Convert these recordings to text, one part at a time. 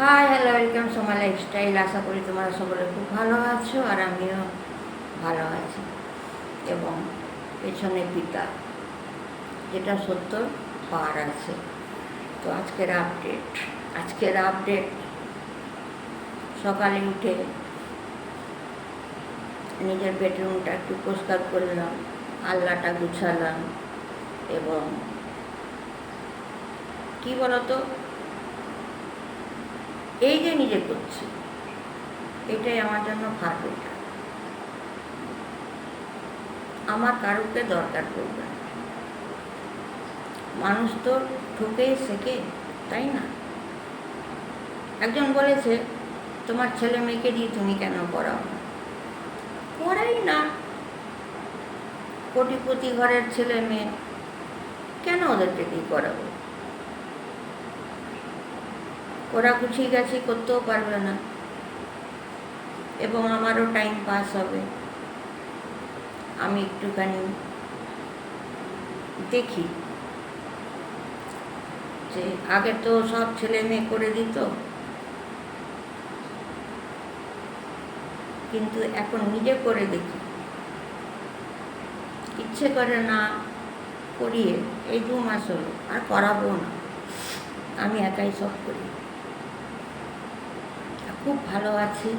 Hi hello welcome Soma lifestyle আশা করি তোমরা সকলে খুব ভালো আছো আর আমিও ভালো আছি। এবং পেছনে পিতা, যেটা সত্য, পার আছে। তো আজকের আপডেট আজকের আপডেট সকালে উঠে নিজের বেডরুমটা একটু পরিষ্কার করলাম আল্লাটা গুছালাম এবং কি বলতো? এই যে নিজে করছি, এটাই আমার জন্য পারফেক্ট আমার কারুকে দরকার পড়বে মানুষ তো ঠকেই শেখে, তাই না? একজন বলেছে, তোমার ছেলে মেয়েকে দিয়ে তুমি কেন পড়াও পড়াই না। কোটিপতি ঘরের ছেলে মেয়ে, কেন ওদেরকে দিয়ে পড়াবো? ওরা গুছিয়ে গেছে করতেও পারবে না। এবং আমারও টাইম পাস হবে। আমি একটুখানি দেখি যে আগে তো সব ছেলে মেয়ে করে দিত। কিন্তু এখন নিজে করে দেখি। ইচ্ছে করে না করিয়ে, এই দু মাস হলো, আর করাবো না। আমি একাই সব করি। খুব ভালো আছি।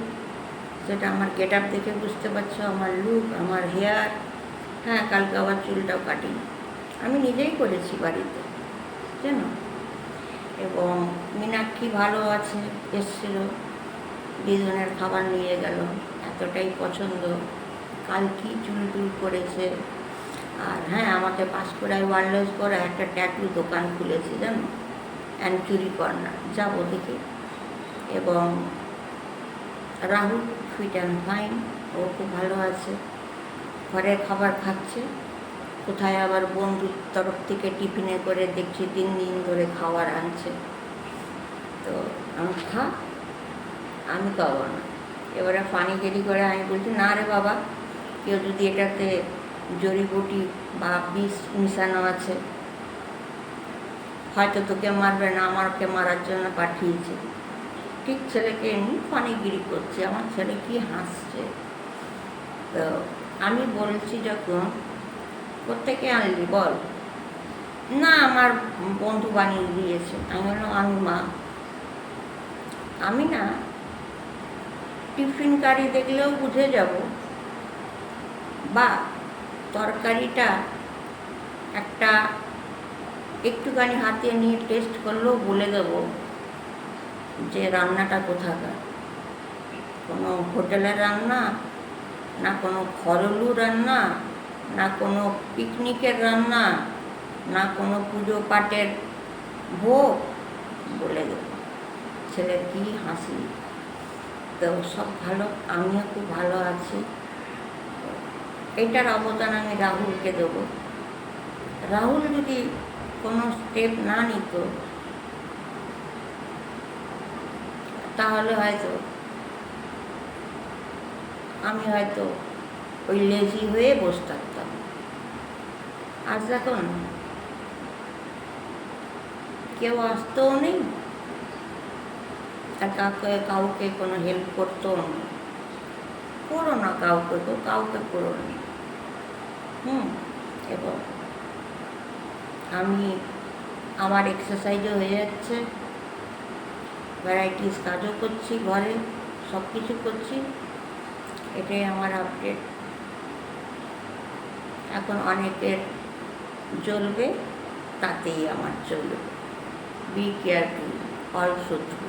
সেটা আমার গেট আপ দেখে বুঝতে পারছ, আমার লুক আমার হেয়ার হ্যাঁ কালকে আবার চুলটাও কাটি আমি নিজেই করেছি বাড়িতে, জানো? এবং মীনাক্ষী ভালো আছে, এসছিল। দুজনের খাবার নিয়ে গেল, এতটাই পছন্দ। কাল কি চুল টুল করেছে? আর হ্যাঁ আমাকে পাঁশকুড়ায় ওয়ারলেস করে একটা ট্যাটু দোকান খুলেছে, জানো? অ্যান্টুরি কর্নার, যাব দেখি। এবং রাহুল ফিট অ্যান্ড ফাইন ও খুব ভালো আছে। ঘরের খাবার খাচ্ছে। কোথায় আবার বন্ধুর তরফ থেকে টিফিনে করে দেখছি তিন দিন ধরে খাবার আনছে। তো আমি খা, আমি খাব না। এবারে পানি গেরি করে আমি বলছি, না রে বাবা, কেউ যদি এটাতে জড়িবুটি বা বিষ মিশানো আছে, হয়তো তোকে মারবে না আমাকে মারার জন্য পাঠিয়েছে। ঠিক ছেলেকে এমনি পানিগিরি করছে, আমার ছেলে কি হাসছে? তো আমি বলছি যখন কোথেকে আনলি বল? না, আমার বন্ধু বানিয়ে দিয়েছে। আমি বললাম, আমি মা। আমি না টিফিন কারি দেখলেও বুঝে যাব, বা তরকারিটা একটা একটুখানি হাতে নিয়ে টেস্ট করলেও বলে দেবো। যে রান্নাটা কোথাকার? কোনো হোটেলের রান্না, না কোনো ঘরলু রান্না, না কোনো পিকনিকের রান্না, না কোনো পুজো পাটের ভোগ বলে দেব। ছেলের কি হাসি? তো সব ভালো, আমিও খুব ভালো আছি। এইটার অবদান আমি রাহুলকে দেব। রাহুল যদি কোনো স্টেপ না নিত তাহলে হয়তো আমি হয়তো ওই লেজি হয়ে বসে থাকতাম। আর দেখুন কেউ আসতেও নেই আর কাউকে কাউকে কোনো হেল্প করতেও না, করো না কাউকে তো কাউকে করো না। হুম, এবং আমি, আমার এক্সারসাইজও হয়ে যাচ্ছে। ভ্যারাইটিস কাজও করছি, ঘরে সব কিছু করছি। এটাই আমার আপডেট এখন অনেকের জ্বলবে, তাতেই আমার চলবে। বি কেয়ারফুল অল শত্রু